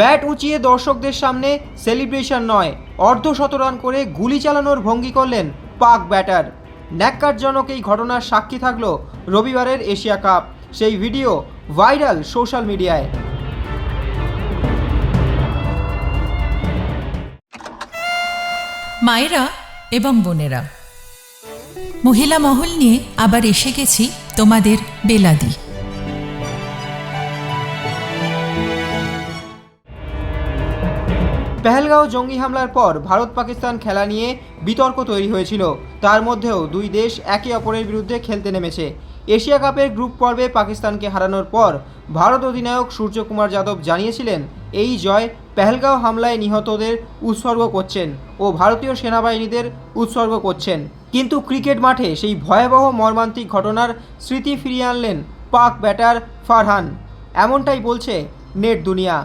Bat উঁচিয়ে দর্শকদের সামনে সেলিব্রেশন নয়, অর্ধ শতরান করে গুলি চালানোর ভঙ্গি করলেন পাক ব্যাটার। ন্যাক্কারজনক এই ঘটনার সাক্ষী থাকল রবিবারের এশিয়া কাপ। সেই ভিডিও ভাইরাল সোশ্যাল মিডিয়ায়। মায়েরা এবং বোনেরা, মহিলা মহল নিয়ে আবার এসে গেছি তোমাদের বেলাদি। পেহেলগাঁও জঙ্গি হামলার পর ভারত পাকিস্তান খেলা নিয়ে বিতর্ক তৈরি হয়েছিল। তার মধ্যেও দুই দেশ একে অপরের বিরুদ্ধে খেলতে নেমেছে। এশিয়া কাপের গ্রুপ পর্বে পাকিস্তানকে হারানোর পর ভারত অধিনায়ক সূর্যকুমার যাদব জানিয়েছিলেন, এই জয় পেহেলগাঁও হামলায় নিহতদের উৎসর্গ করছেন ও ভারতীয় সেনাবাহিনীদের উৎসর্গ করছেন। কিন্তু ক্রিকেট মাঠে সেই ভয়াবহ মর্মান্তিক ঘটনার স্মৃতি ফিরিয়ে আনলেন পাক ব্যাটার ফারহান। এমনটাই বলছে নেট দুনিয়া।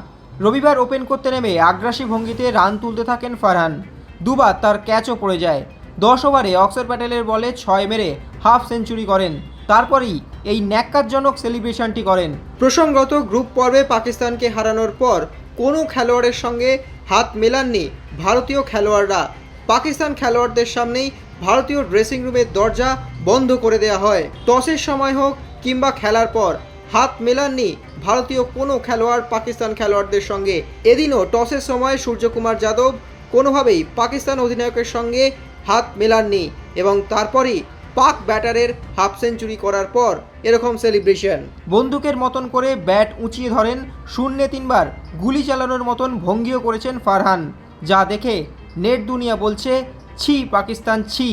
রবিবার ওপেন করতে নেমে আগ্রাসী ভঙ্গিতে রান তুলতে থাকেন ফারহান। দুবার তার ক্যাচও পড়ে যায়। দশ ওভারে অক্সর প্যাটেলের বলে ছয় মেরে হাফ সেঞ্চুরি করেন। তারপরেই এই ন্যাক্কারজনক সেলিব্রেশনটি করেন। প্রসঙ্গত গ্রুপ পর্বে পাকিস্তানকে হারানোর পর কোনো খেলোয়াড়ের সঙ্গে হাত মেলাননি ভারতীয় খেলোয়াড়রা। পাকিস্তান খেলোয়াড়দের সামনেই ভারতীয় ড্রেসিং রুমের দরজা বন্ধ করে দেওয়া হয়। টসের সময় হোক কিংবা খেলার পর হাত মেলাননি ভারতীয় কোনো খেলোয়াড় পাকিস্তান খেলোয়াড়দের সঙ্গে। এদিনও টসের সময় সূর্যকুমার যাদব কোনোভাবেই পাকিস্তান অধিনায়কের সঙ্গে হাত মেলাননি এবং তারপরই পাক ব্যাটারের হাফ সেঞ্চুরি করার পর এরকম সেলিব্রেশন। বন্দুকের মতন করে ব্যাট উঁচিয়ে ধরেন, শূন্যে তিনবার গুলি চালানোর মতন ভঙ্গিও করেছেন ফারহান, যা দেখে নেট দুনিয়া বলছে, ছি পাকিস্তান, ছি।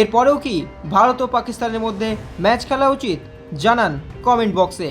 এরপরেও কি ভারত ও পাকিস্তানের মধ্যে ম্যাচ খেলা উচিত? জানান কমেন্ট বক্সে।